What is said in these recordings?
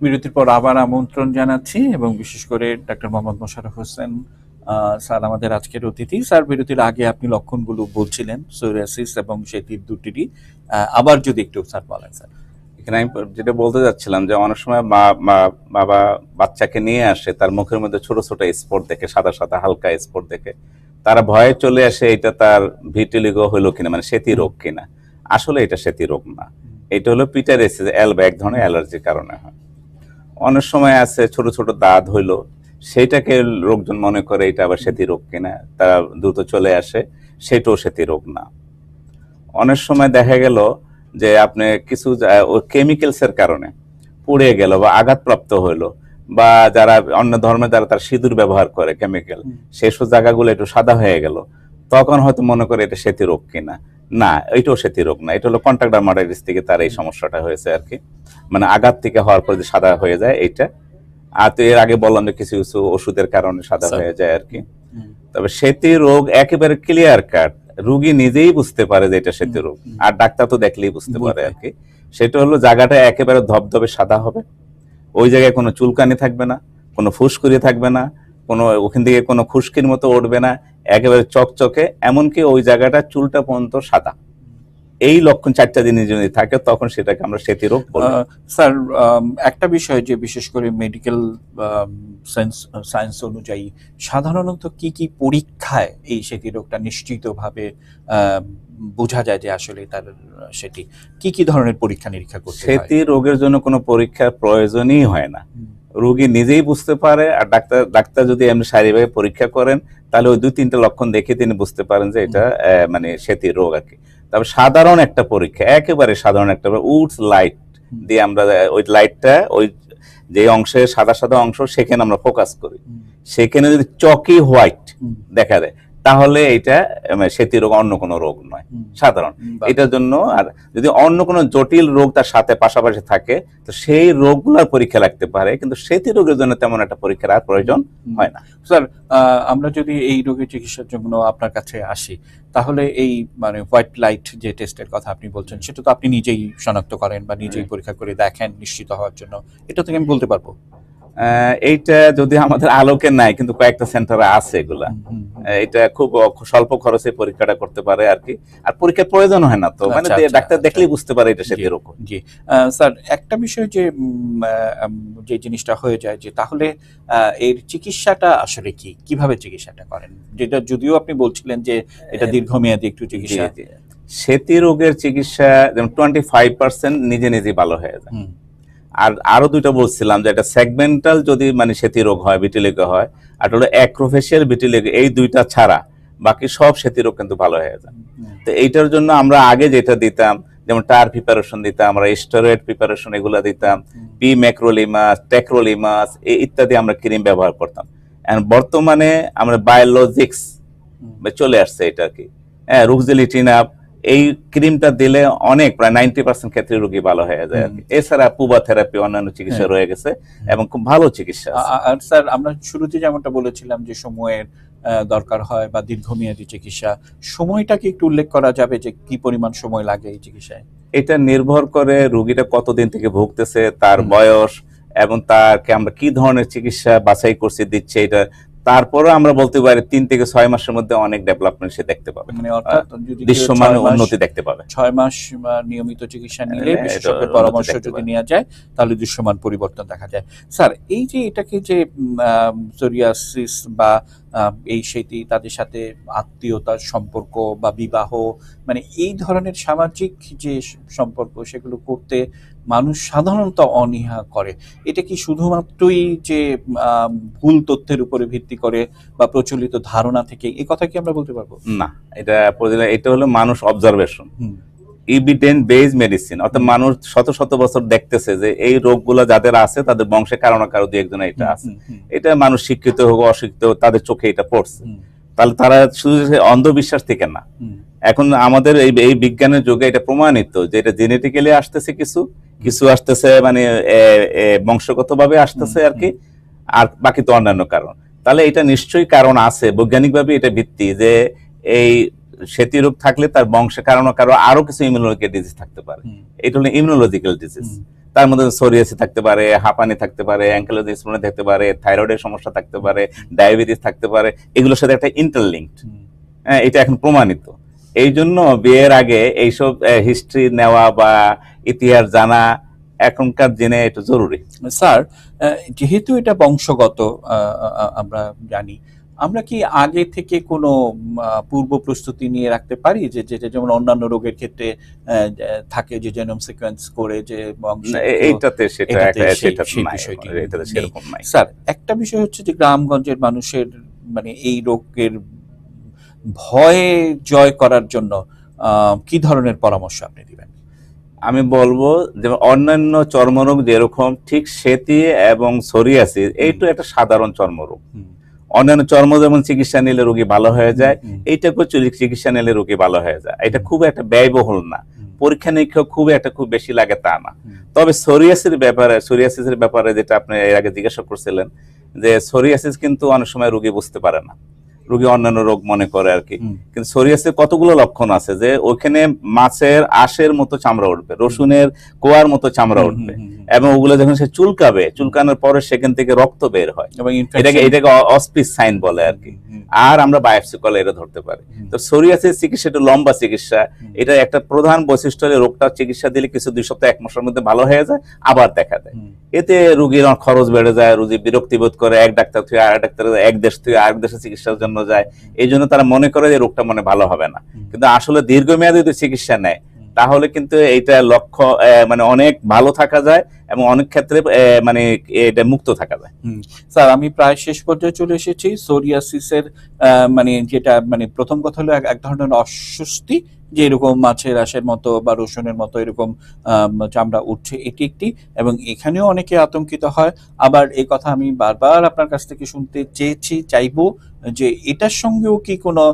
বিরতির পর আবার আমন্ত্রণ জানাচ্ছি এবং বিশেষ করে ডাক্তার মোহাম্মদ মোশাররফ হোসেন স্যার আমাদের আজকের অতিথি। স্যার বিরতির আগে আপনি লক্ষণগুলো বলছিলেন সোরিয়াসিস এবং সেটির দুটিরই। আবার যদি একটু স্যার বলেন স্যার। এখানে আমি যেটা বলতে যাচ্ছিলাম যে অনেক সময় মা মা- বাবা বাচ্চাকে নিয়ে আসে তার মুখের মধ্যে ছোট ছোট স্পট দেখে সাদা সাদা হালকা স্পট দেখে। তারা ভয়ে চলে আসে এটা তার ভিটিলিগো হলো কিনা মানে সেতি রোগ কিনা। আসলে এটা সেতি রোগ না। এটা হলো পিটারেসিস অ্যালবা এক ধরনের অ্যালার্জির কারণে হয়। অনেক সময় আছে ছোট ছোট দাঁত হইল সেইটাকে লোকজন মনে করে এটা আবার সেতি রোগ কিনা তারা দ্রুত চলে আসে সেটাও সেতি রোগ না। অনেক সময় দেখা গেল যে আপনি কিছু কেমিক্যালস এর কারণে পুড়ে গেল বা আঘাতপ্রাপ্ত হইল বা যারা অন্য ধর্মে যারা তার সিঁদুর ব্যবহার করে কেমিক্যাল সেসব জায়গাগুলো একটু সাদা হয়ে গেল তখন হয়তো মনে করে এটা সেতি রোগ কিনা। না এটাও সেতি রোগ না। এটা হলো কন্ট্রাক্ট ডার্মাটাইটিস থেকে তার এই সমস্যাটা হয়েছে আর কি। মানে আঘাত থেকে হওয়ার পর যে সাদা হয়ে যায় এইটা। আর তো এর আগে বললাম যে কিছু কিছু ওষুধের কারণে সাদা হয়ে যায় আর কি। তবে সেতি রোগ একেবারে ক্লিয়ার কাট রুগী নিজেই বুঝতে পারে যে এটা সেতি রোগ। আর ডাক্তার তো দেখলেই বুঝতে পারে আর কি। সেটা হলো জায়গাটা একেবারে ধবধবে সাদা হবে। ওই জায়গায় কোনো চুলকানি থাকবে না কোনো ফুসকুড়ি থাকবে না কোনো ওখান থেকে কোনো খুশকির মতো উঠবে না। একেবারে চকচকে এমনকি ওই জায়গাটা চুলটা পর্যন্ত সাদা। এই লক্ষণ চারটা জিনিস যদি থাকে তখন সেটাকে আমরা সেতি রোগ বলি স্যার একটা বিষয় যে বিশেষ করে মেডিকেল সায়েন্স অনুযায়ী সাধারণত কি কি পরীক্ষায় এই সেটি রোগটা নিশ্চিতভাবে আহ, বোঝা যায় যে আসলে তার সেটি কি কি ধরনের পরীক্ষা নিরীক্ষা করতে হয়? সেতি রোগের জন্য কোনো পরীক্ষার প্রয়োজনই হয় না। রোগী নিজেই বুঝতে পারে আর ডাক্তার ডাক্তার যদি এমনি শারীরিকভাবে পরীক্ষা করেন তাহলে ওই দুই তিনটা লক্ষণ দেখে তিনি বুঝতে পারেন যে এটা মানে সেতি রোগ আর কি। তবে সাধারণ একটা পরীক্ষা একেবারে সাধারণ একটা উডস লাইট দিয়ে আমরা ওই লাইটটা ওই যে অংশে সাদা সাদা অংশ সেখানে আমরা ফোকাস করি। সেখানে যদি চকি হোয়াইট দেখা দেয় তাহলে এটা সেতি রোগ অন্য কোনো রোগ নয়। সাধারণ। এটার জন্য আর যদি অন্য কোনো জটিল রোগ তার সাথে পাশাপাশি থাকে তো সেই রোগগুলোর পরীক্ষা লাগতে পারে কিন্তু সেতি রোগের জন্য তেমন একটা পরীক্ষার আর প্রয়োজন হয় না। স্যার আহ, আমরা যদি এই রোগের চিকিৎসার জন্য আপনার কাছে আসি তাহলে এই মানে হোয়াইট লাইট যে টেস্টের কথা আপনি বলছেন সেটা তো আপনি নিজেই শনাক্ত করেন বা নিজেই পরীক্ষা করে দেখেন নিশ্চিত হওয়ার জন্য। এটা থেকে আমি বলতে পারব? এইটা যদি আমাদের আলোকে নাই কিন্তু কয়েকটা সেন্টারে আছে এগুলা। এটা খুব স্বল্প খরচে পরীক্ষাটা করতে পারে আর কি। আর পরীক্ষার প্রয়োজন হয় না তো মানে আচ্ছা, আচ্ছা, ডাক্তার আচ্ছা। দেখলেই বুঝতে পারে এটা সেতি জি। জি। স্যার একটা বিষয় যে যে জিনিসটা হয়ে যায় যে তাহলে আহ, এর চিকিৎসাটা আসলে কি? কীভাবে চিকিৎসাটা করেন? যেটা যদিও আপনি বলছিলেন যে এটা দীর্ঘমেয়াদী একটু চিকিৎসা। সেতি রোগের চিকিৎসা যেমন টোয়েন্টি ফাইভ পার্সেন্ট নিজে নিজেই ভালো হয়ে যায়। আর আরও দুইটা বলছিলাম যে এটা সেগমেন্টাল যদি মানে সেতি রোগ হয় ভিটিলিগো হয় আর হলো অ্যাক্রোফেশিয়াল ভিটিলিগো এই দুইটা ছাড়া বাকি সব সেতি রোগ কিন্তু ভালো হয়ে যায়। তো এইটার জন্য আমরা আগে যেটা দিতাম যেমন টার প্রিপারেশন দিতাম আমরা স্টেরয়েড প্রিপারেশন এগুলো দিতাম পি ম্যাক্রোলিমাস টেক্রোলিমাস ইত্যাদি আমরা ক্রিম ব্যবহার করতাম। বর্তমানে আমরা বায়োলজিক্স চলে আসছে এটা আর কি। হ্যাঁ রুকজেলিটিনাপ এই ক্রিমটা দিলে অনেক প্রায় নাইনটি পার্সেন্ট ক্ষেত্রে রোগী ভালো হয়ে যায় আর এছাড়া পুবা থেরাপি অন্যান্য চিকিৎসা হ্যাঁ। রয়ে গেছে এবং খুব ভালো চিকিৎসা আর স্যার আমরা শুরুতে যেমনটা বলেছিলাম যে সময়ের দরকার হয় বা দীর্ঘমেয়াদী চিকিৎসা সময়টা কি একটু উল্লেখ করা যাবে যে কি পরিমাণ সময় লাগে এই চিকিৎসায়? এটা নির্ভর করে রোগীটা কতদিন থেকে ভুগতেছে তার বয়স এবং তারকে আমরা কি ধরনের চিকিৎসা বাছাই করছি দিচ্ছে এটা তারপরে আমরা বলতে পারি তিন থেকে ছয় মাসের মধ্যে অনেক ডেভেলপমেন্ট সে দেখতে পাবে। মানে অর্থাৎ দৃশ্যমান উন্নতি দেখতে পাবে। ছয় মাস নিয়মিত চিকিৎসা নিলে বিশেষজ্ঞের পরামর্শ যদি নেওয়া যায় তাহলে দৃশ্যমান পরিবর্তন দেখা যায়। স্যার এই যে এটাকে যে সোরিয়াসিস বা এই সেটি তাদের সাথে আত্মীয়তার সম্পর্ক বা বিবাহ মানে এই ধরনের সামাজিক যে সম্পর্ক সেগুলো করতে মানুষ সাধারণত অনীহা করে। এটা কি শুধুমাত্রই যে ভুল তথ্যের উপরে ভিত্তি করে বা প্রচলিত ধারণা থেকে এই কথা কি আমরা বলতে পারব? না। এটা এটা হলো মানুষ অবজারভেশন ইভিডেন্ট বেজ মেডিসিন অর্থাৎ মানুষ শত শত বছর দেখতেছে যে এই রোগগুলো যাদের আছে তাদের বংশে কারও না কারও দু একজন এটা আছে। এটা মানুষ শিক্ষিত হোক অশিক্ষিত হোক তাদের চোখে এটা পড়ছে। তাহলে তারা শুধু অন্ধবিশ্বাস থেকে না। এখন আমাদের এই এই বিজ্ঞানের যুগে এটা প্রমাণিত যে এটা জেনেটিক্যালি আসতেছে কিছু কিছু আসতেছে মানে বংশগত ভাবে আসতেছে আর কি আর বাকি তো অন্যান্য কারণ। তাহলে এটা নিশ্চয়ই কারণ আছে বৈজ্ঞানিকভাবে এটা ভিত্তি যে এই সেতী রোগ থাকলে তার বংশে কারও না কারও আরও কিছু ইমিউনোলজিক্যাল ডিজিজ থাকতে পারে। এটা হলো ইমিউনোলজিক্যাল ডিজিজ তার মধ্যে সোরিয়াসি থাকতে পারে হাঁপানি থাকতে পারে অ্যাঙ্কেলোজিস থাকতে পারে থাইরয়েডের সমস্যা থাকতে পারে ডায়াবেটিস থাকতে পারে এগুলোর সাথে একটা ইন্টারলিঙ্কড হ্যাঁ এটা এখন প্রমাণিত। এই জন্য বিয়ের আগে এইসব হিস্ট্রি নেওয়া বা ইতিহাস জানা এখনকার দিনে এটা জরুরি। স্যার যেহেতু এটা বংশগত আমরা জানি আমরা কি আগে থেকে কোনো পূর্ব প্রস্তুতি নিয়ে রাখতে পারি? যে যেটা যেমন অন্যান্য রোগের ক্ষেত্রে থাকে যে জেনোম সিকোয়েন্স করে যে এইটাতে সেটা বিষয়টি স্যার একটা বিষয় হচ্ছে যে গ্রামগঞ্জের মানুষের মানে এই রোগের ভয়ে জয় করার জন্য কি ধরনের পরামর্শ আপনি দিবেন? আমি বলব যে অন্যান্য চর্মরোগ যেরকম ঠিক সেতি এবং সোরিয়াসিস এইটা একটা সাধারণ চর্মরোগ। অন্যান্য চর্ম যেমন চিকিৎসা নিলে রোগী ভালো হয়ে যায় এইটাকেও চিকিৎসা নিলে রোগী ভালো হয়ে যায়। এটা খুব একটা ব্যয়বহুল না। পরীক্ষা নিরীক্ষা খুব একটা খুব বেশি লাগে তা না। তবে সোরিয়াসিস ব্যাপারে সোরিয়াসিসের ব্যাপারে যেটা আপনি এর আগে জিজ্ঞাসা করছিলেন যে সোরিয়াসিস কিন্তু অনেক সময় রোগী বুঝতে পারে না। রোগী অন্যান্য রোগ মনে করে আর কি। কিন্তু সরিয়াসের কতগুলো লক্ষণ আছে যে ওখানে মাছের আশের মতো চামড়া উঠবে রসুনের কোয়ার মতো চামড়া উঠবে। এবং ওগুলো যখন সে চুলকাবে চুলকানোর পরে সেখান থেকে রক্ত বের হয়। এবং এটাকে এটাকে অস্পিস সাইন বলে আর কি। আর আমরা বায়োপসি করলে এটা ধরতে পারি। তো সোরিয়াসিস চিকিৎসা একটু লম্বা চিকিৎসা। এটা একটা প্রধান বৈশিষ্ট্য হলে রোগটা চিকিৎসা দিলে কিছু দুই সপ্তাহ এক মাসের মধ্যে ভালো হয়ে যায় আবার দেখা দেয়। এতে রুগীর খরচ বেড়ে যায় রুগী বিরক্তি বোধ করে এক ডাক্তার থেকে আর ডাক্তার এক দেশ থেকে আরেক দেশে চিকিৎসার জন্য যায়। এই জন্য তারা মনে করে যে রোগটা মনে ভালো হবে না। কিন্তু আসলে দীর্ঘমেয়াদী যদি চিকিৎসা নেয়। তাহলে কিন্তু এইটা লক্ষ্য মানে অনেক ভালো থাকা যায় এবং অনেক ক্ষেত্রে মানে এটা মুক্ত থাকা যায়। স্যার, আমি প্রায় শেষ পর্যায়ে চলে এসেছি। সোরিয়াসিসের মানে যেটা মানে প্রথম কথা হলো এক- ধরনের অস্বস্তি যে এরকম মাছের আশের মতো বা রসুনের মতো এরকম চামড়া উঠছে, এটি একটি এবং এখানেও অনেকে আতঙ্কিত হয়। আবার এই কথা আমি বারবার আপনার কাছ থেকে শুনতে চেয়েছি, চাইব যে এটার সঙ্গেও কি কোনো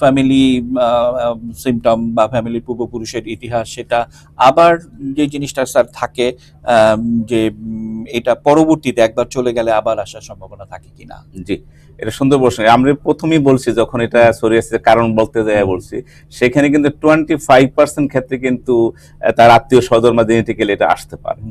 ফ্যামিলি সিমটম বা ফ্যামিলির পূর্বপুরুষের ইতিহাস সেটা আবার যে জিনিসটা স্যার থাকে যে এটা পরবর্তীতে একবার চলে গেলে আবার আসার সম্ভাবনা থাকে কিনা? জি এটা সুন্দর প্রশ্ন। আমরা প্রথমেই বলছি যখন এটা সোরিয়াসিসের কারণ বলতে যায় বলছি সেখানে কিন্তু টোয়েন্টি ফাইভ পার্সেন্ট ক্ষেত্রে কিন্তু তার আত্মীয় স্বজন বা জেনেটিক্যালি এটা আসতে পারে।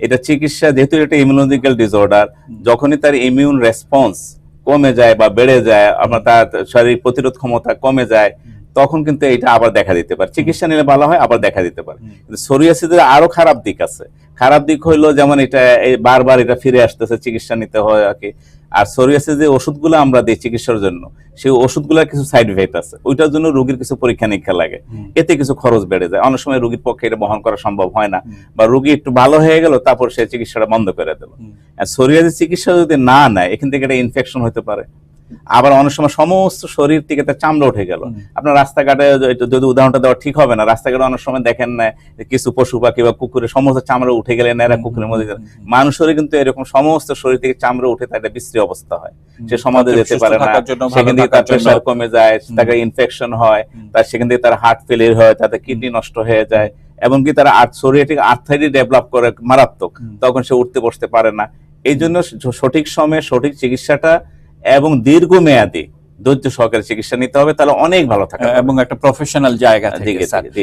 এটা চিকিৎসা যেহেতু এটা ইমিউনোলজিক্যাল ডিসঅর্ডার যখনই তার ইমিউন রেসপন্স কমে যায় বা বেড়ে যায় আমরা তার শারীরিক প্রতিরোধ ক্ষমতা কমে যায় তখন কিন্তু এটা আবার দেখা দিতে পারে। চিকিৎসা নিলে ভালো হয় আবার দেখা দিতে পারে। কিন্তু সোরিয়াসিসের আরও খারাপ দিক আছে। খারাপ দিক হইল যেমন এটা বারবার এটা ফিরে আসতেছে চিকিৎসা নিতে হয় আর কি। আর সোরিয়াসিস যে ওষুধগুলো আমরা দিই চিকিৎসার জন্য সেই ওষুধগুলোর কিছু সাইড ইফেক্ট আছে। ওইটার জন্য রোগীর কিছু পরীক্ষা নিরীক্ষা লাগে। এতে কিছু খরচ বেড়ে যায়। অনেক সময় রোগীর পক্ষে এটা বহন করা সম্ভব হয় না। বা রোগী একটু ভালো হয়ে গেল তারপর সে চিকিৎসাটা বন্ধ করে দিল। হুম, সোরিয়াসিস চিকিৎসা যদি না নেয় এখান থেকে একটা ইনফেকশন হতে পারে। আবার অনেক সময় সমস্ত শরীর থেকে তার চামড়া উঠে গেল। আপনার রাস্তাঘাটে যদি উদাহরণটা দেওয়া ঠিক হবে না রাস্তাঘাটে অনেক সময় দেখেন না কিছু পশু পাখি বা কুকুরের সমস্ত চামড়া উঠে গেলে নেরা কুকুরের মধ্যে হুম, কিন্তু এরকম সমস্ত শরীর থেকে চামড়া উঠে তার একটা বিশ্রী অবস্থা হয়। সে সমাজে যেতে পারে না। সেখান থেকে তার প্রেশার কমে যায় তাকে ইনফেকশন হয় তার সেখান থেকে তার হার্ট ফেলিয়ার হয় তাতে কিডনি নষ্ট হয়ে যায় এমনকি তারা শরীরে থেকে আর্থাইটিস ডেভেলপ করে মারাত্মক। তখন সে উঠতে বসতে পারে না। এই জন্য সঠিক সময়ে সঠিক চিকিৎসাটা এবং দীর্ঘমেয়াদী ধৈর্য সহকারে চিকিৎসা নিতে হবে তাহলে অনেক ভালো থাকে এবং একটা প্রফেশনাল জায়গা থেকে